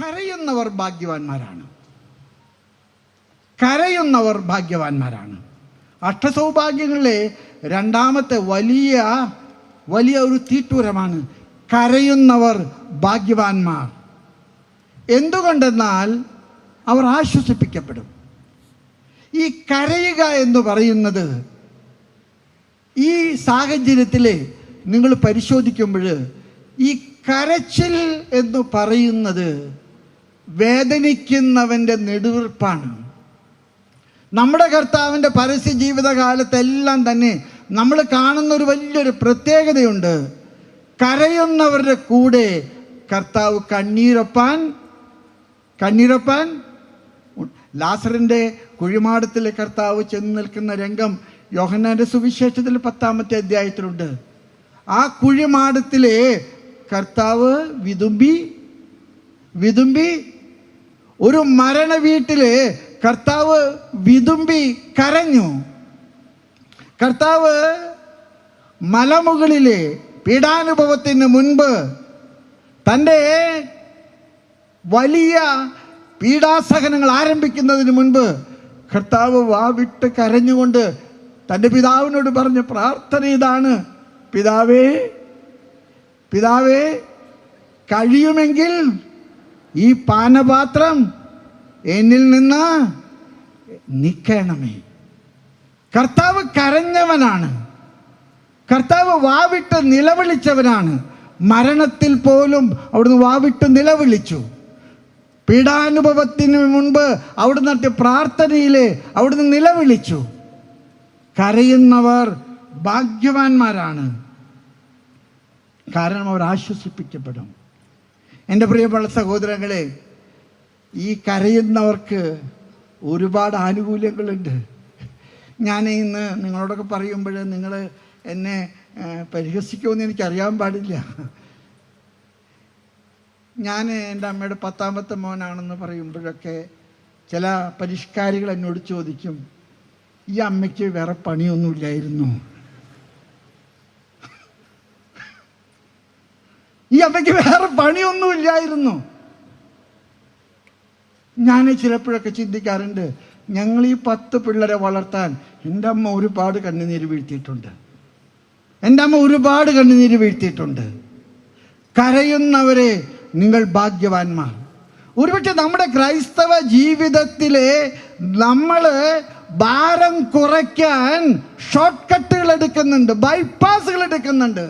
കരയുന്നവർ ഭാഗ്യവാന്മാരാണ്. കരയുന്നവർ ഭാഗ്യവാന്മാരാണ്. അഷ്ടസൗഭാഗ്യങ്ങളിലെ രണ്ടാമത്തെ വലിയ വലിയ ഒരു തീട്ടൂരമാണ് കരയുന്നവർ ഭാഗ്യവാന്മാർ. എന്തുകൊണ്ടെന്നാൽ അവർ ആശ്വസിപ്പിക്കപ്പെടും. ഈ കരയുക എന്ന് പറയുന്നത് ഈ സാഹചര്യത്തിൽ നിങ്ങൾ പരിശോധിക്കുമ്പോൾ ഈ കരച്ചിൽ എന്ന് പറയുന്നത് വേദനിക്കുന്നവന്റെ നെടുവീർപ്പാണ്. നമ്മുടെ കർത്താവിന്റെ പരസ്യ ജീവിതകാലത്തെല്ലാം തന്നെ നമ്മൾ കാണുന്ന ഒരു വലിയൊരു പ്രത്യേകതയുണ്ട്. കരയുന്നവരുടെ കൂടെ കർത്താവ് കണ്ണീരൊപ്പാൻ കണ്ണീരൊപ്പാൻ. ലാസറിന്റെ കുഴിമാടത്തിലെ കർത്താവ് ചെന്ന് നിൽക്കുന്ന രംഗം യോഹന്നാന്റെ സുവിശേഷത്തിൽ പത്താമത്തെ അധ്യായത്തിലുണ്ട്. ആ കുഴിമാടത്തിലെ കർത്താവ് വിതുമ്പി വിതുമ്പി ഒരു മരണ വീട്ടിൽ കർത്താവ് വിതുമ്പി കരഞ്ഞു. കർത്താവ് മലമുകളിലെ പീഡാനുഭവത്തിന് മുൻപ് തന്റെ വലിയ പീഡാസഹനങ്ങൾ ആരംഭിക്കുന്നതിന് മുൻപ് കർത്താവ് വാവിട്ട് കരഞ്ഞുകൊണ്ട് തന്റെ പിതാവിനോട് പറഞ്ഞ പ്രാർത്ഥന ഇതാണ്. പിതാവേ പിതാവേ കഴിയുമെങ്കിൽ ഈ പാനപാത്രം എന്നിൽ നിന്ന് നിൽക്കണമേ. കർത്താവ് കരഞ്ഞവനാണ്. കർത്താവ് വാവിട്ട് നിലവിളിച്ചവനാണ്. മരണത്തിൽ പോലും അവിടുന്ന് വാവിട്ട് നിലവിളിച്ചു. പീഡാനുഭവത്തിന് മുൻപ് അവിടുന്ന് നടത്തിയ പ്രാർത്ഥനയിൽ അവിടുന്ന് നിലവിളിച്ചു. കരയുന്നവർ ഭാഗ്യവാന്മാരാണ്. കാരണം അവർ ആശ്വസിപ്പിക്കപ്പെടും. എന്റെ പ്രിയപ്പെട്ട സഹോദരങ്ങളെ ഈ കരയുന്നവർക്ക് ഒരുപാട് ആനുകൂല്യങ്ങളുണ്ട്. ഞാൻ ഇന്ന് നിങ്ങളോടൊക്കെ പറയുമ്പോൾ നിങ്ങൾ എന്നെ പരിഹസിക്കുമെന്ന് എനിക്കറിയാൻ പാടില്ല. ഞാൻ എന്റെ അമ്മയുടെ പത്താമത്തെ മോനാണെന്ന് പറയുമ്പോഴൊക്കെ ചില പരിഷ്കാരികൾ എന്നോട് ചോദിക്കും ഈ അമ്മയ്ക്ക് വേറെ പണിയൊന്നുമില്ലായിരുന്നു. ഈ അമ്മയ്ക്ക് വേറെ പണിയൊന്നുമില്ലായിരുന്നു. ഞാൻ ചിലപ്പോഴൊക്കെ ചിന്തിക്കാറുണ്ട് ഞങ്ങൾ ഈ പത്ത് പിള്ളേരെ വളർത്താൻ എന്റെ അമ്മ ഒരുപാട് കണ്ണുനീര് വീഴ്ത്തിയിട്ടുണ്ട്. എന്റെ അമ്മ ഒരുപാട് കണ്ണുനീര് വീഴ്ത്തിയിട്ടുണ്ട്. കരയുന്നവരെ നിങ്ങൾ ഭാഗ്യവാന്മാർ. ഒരുപക്ഷെ നമ്മുടെ ക്രൈസ്തവ ജീവിതത്തിലെ നമ്മൾ ഭാരം കുറയ്ക്കാൻ ഷോർട്ട് കട്ടുകൾ എടുക്കുന്നുണ്ട് ബൈപ്പാസുകൾ എടുക്കുന്നുണ്ട്.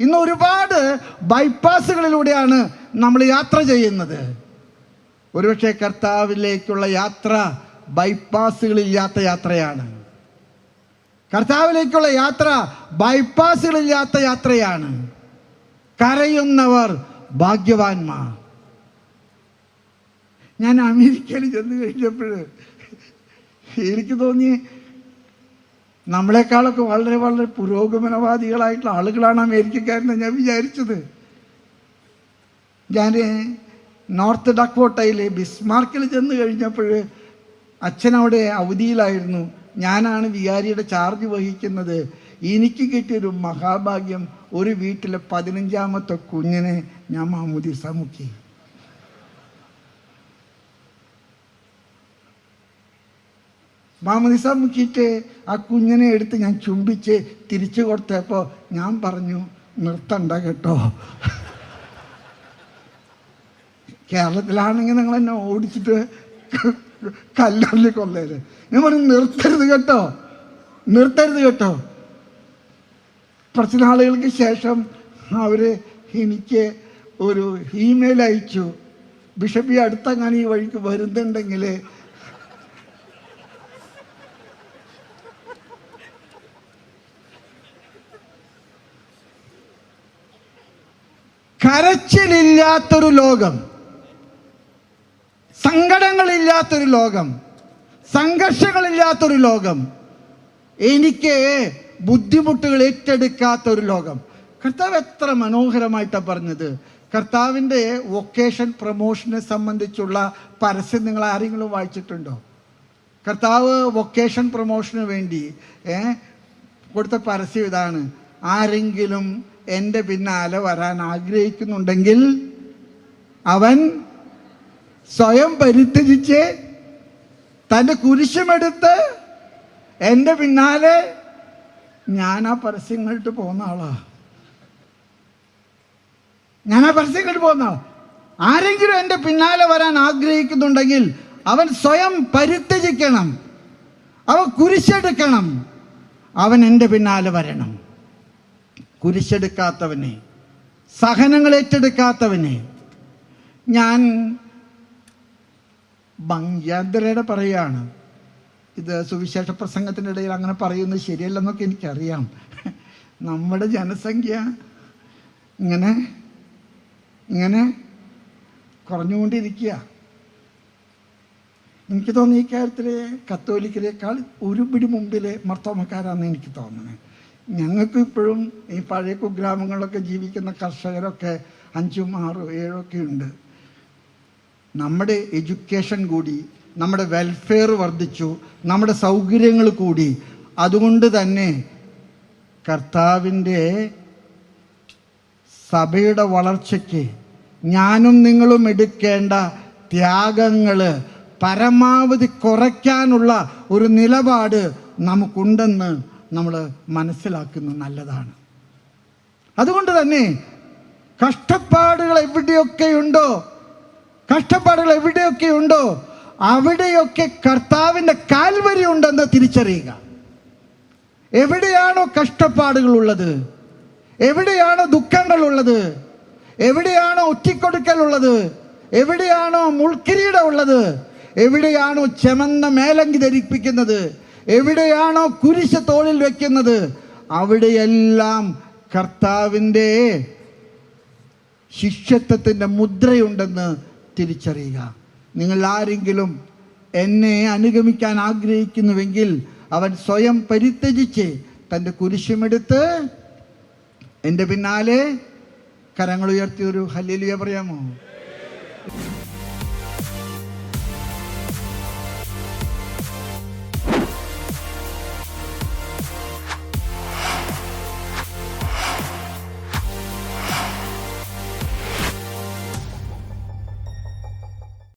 ഇന്ന് ഒരുപാട് ബൈപ്പാസുകളിലൂടെയാണ് നമ്മൾ യാത്ര ചെയ്യുന്നത്. ഒരുപക്ഷെ കർത്താവിലേക്കുള്ള യാത്ര ബൈപ്പാസുകളില്ലാത്ത യാത്രയാണ്. കർത്താവിലേക്കുള്ള യാത്ര ബൈപ്പാസുകളില്ലാത്ത യാത്രയാണ്. കരയുന്നവർ ഭാഗ്യവാന്മാർ. ഞാൻ അമേരിക്കയിൽ ചെന്ന് കഴിഞ്ഞപ്പോൾ എനിക്ക് തോന്നി നമ്മളെക്കാളൊക്കെ വളരെ വളരെ പുരോഗമനവാദികളായിട്ടുള്ള ആളുകളാണ് അമേരിക്കക്കാരെന്ന് ഞാൻ വിചാരിച്ചത്. ഞാൻ നോർത്ത് ഡക്കോട്ടയിലെ ബിസ്മാർക്കിൽ ചെന്ന് കഴിഞ്ഞപ്പോൾ അച്ഛനവിടെ അവധിയിലായിരുന്നു. ഞാനാണ് വികാരിയുടെ ചാർജ് വഹിക്കുന്നത്. എനിക്ക് കിട്ടിയൊരു മഹാഭാഗ്യം. ഒരു വീട്ടിലെ പതിനഞ്ചാമത്തെ കുഞ്ഞിനെ ഞാൻ മഹമ്മൂദി സമുക്കി മാമുദിസ മുക്കിയിട്ട് ആ കുഞ്ഞിനെ എടുത്ത് ഞാൻ ചുംബിച്ച് തിരിച്ചു കൊടുത്തപ്പോൾ ഞാൻ പറഞ്ഞു നിർത്തണ്ട കേട്ടോ. കേരളത്തിലാണെങ്കിൽ നിങ്ങൾ എന്നെ ഓടിച്ചിട്ട് കല്ലറിൽ കൊല്ലേര് ഞാൻ പറഞ്ഞു നിർത്തരുത് കേട്ടോ. നിർത്തരുത് കേട്ടോ. കുറച്ച് നാളുകൾക്ക് ശേഷം അവർ എനിക്ക് ഒരു ഇമെയിൽ അയച്ചു. ബിഷപ്പ് ഈ അടുത്തങ്ങനെ ഈ വഴിക്ക് വരുന്നുണ്ടെങ്കിൽ കരച്ചിലില്ലാത്തൊരു ലോകം. സങ്കടങ്ങളില്ലാത്തൊരു ലോകം സംഘർഷങ്ങളില്ലാത്തൊരു ലോകം എനിക്ക് ബുദ്ധിമുട്ടുകൾ ഏറ്റെടുക്കാത്ത ഒരു ലോകം. കർത്താവ് എത്ര മനോഹരമായിട്ടാണ് പറഞ്ഞത്. കർത്താവിന്റെ വൊക്കേഷൻ പ്രൊമോഷനെ സംബന്ധിച്ചുള്ള പരസ്യം നിങ്ങൾ ആരെങ്കിലും വായിച്ചിട്ടുണ്ടോ? കർത്താവ് വൊക്കേഷൻ പ്രൊമോഷന് വേണ്ടി കൊടുത്ത പരസ്യം ഇതാണ്. ആരെങ്കിലും എന്റെ പിന്നാലെ വരാൻ ആഗ്രഹിക്കുന്നുണ്ടെങ്കിൽ അവൻ സ്വയം പരിത്യജിച്ച് തന്റെ കുരിശുമെടുത്ത് എന്റെ പിന്നാലെ ഞാൻ ആ പരസ്യങ്ങളിട്ട് പോകുന്ന ആളാ. ഞാൻ ആ പരസ്യങ്ങളിട്ട് പോകുന്ന ആളാ. ആരെങ്കിലും എന്റെ പിന്നാലെ വരാൻ ആഗ്രഹിക്കുന്നുണ്ടെങ്കിൽ അവൻ സ്വയം പരിത്യജിക്കണം. അവൻ കുരിശെടുക്കണം. അവൻ എന്റെ പിന്നാലെ വരണം. കുരിശെടുക്കാത്തവനെ സഹനങ്ങൾ ഏറ്റെടുക്കാത്തവനെ ഞാൻ ഭംഗ്യാന്തരയുടെ പറയാണ്. ഇത് സുവിശേഷ പ്രസംഗത്തിന്റെ ഇടയിൽ അങ്ങനെ പറയുന്നത് ശരിയല്ലെന്നൊക്കെ എനിക്കറിയാം. നമ്മുടെ ജനസംഖ്യ ഇങ്ങനെ ഇങ്ങനെ കുറഞ്ഞുകൊണ്ടിരിക്കുക. എനിക്ക് തോന്നുന്നു ഈ കാര്യത്തിൽ കത്തോലിക്കരേക്കാൾ ഒരു പിടി മുമ്പിൽ മർത്തോമക്കാരാണെന്ന് എനിക്ക് തോന്നുന്നത് ഞങ്ങൾക്ക് ഇപ്പോഴും ഈ പഴയ കുഗ്രാമങ്ങളിലൊക്കെ ജീവിക്കുന്ന കർഷകരൊക്കെ അഞ്ചും ആറും ഏഴൊക്കെ ഉണ്ട്. നമ്മുടെ എഡ്യൂക്കേഷൻ കൂടി നമ്മുടെ വെൽഫെയർ വർദ്ധിച്ചു നമ്മുടെ സൗകര്യങ്ങൾ കൂടി. അതുകൊണ്ട് തന്നെ കർത്താവിന്റെ സഭയുടെ വളർച്ചയ്ക്ക് ഞാനും നിങ്ങളും എടുക്കേണ്ട ത്യാഗങ്ങൾ പരമാവധി കുറയ്ക്കാനുള്ള ഒരു നിലപാട് നമുക്കുണ്ടെന്ന് നമ്മൾ മനസ്സിലാക്കുന്നത് നല്ലതാണ്. അതുകൊണ്ട് തന്നെ കഷ്ടപ്പാടുകൾ എവിടെയൊക്കെയുണ്ടോ കഷ്ടപ്പാടുകൾ എവിടെയൊക്കെ ഉണ്ടോ അവിടെയൊക്കെ കർത്താവിന്റെ കാൽവരി ഉണ്ടെന്ന് തിരിച്ചറിയുക. എവിടെയാണോ കഷ്ടപ്പാടുകളുള്ളത് എവിടെയാണോ ദുഃഖങ്ങളുള്ളത് എവിടെയാണോ ഒറ്റിക്കൊടുക്കലുള്ളത് എവിടെയാണോ മുൾക്കിരീടം ഉള്ളത് എവിടെയാണോ ചെമന്ന മേലങ്കി ധരിപ്പിക്കുന്നത് എവിടെയാണോ കുരിശ തോളിൽ വെക്കുന്നത് അവിടെയെല്ലാം കർത്താവിന്റെ ശിഷ്യത്വത്തിന്റെ മുദ്രയുണ്ടെന്ന് തിരിച്ചറിയുക. നിങ്ങൾ ആരെങ്കിലും എന്നെ അനുഗമിക്കാൻ ആഗ്രഹിക്കുന്നുവെങ്കിൽ അവൻ സ്വയം പരിത്യജിച്ച് തന്റെ കുരിശുമെടുത്ത് എന്റെ പിന്നാലെ കരങ്ങൾ ഉയർത്തി ഒരു ഹല്ലേലൂയ പറയാമോ?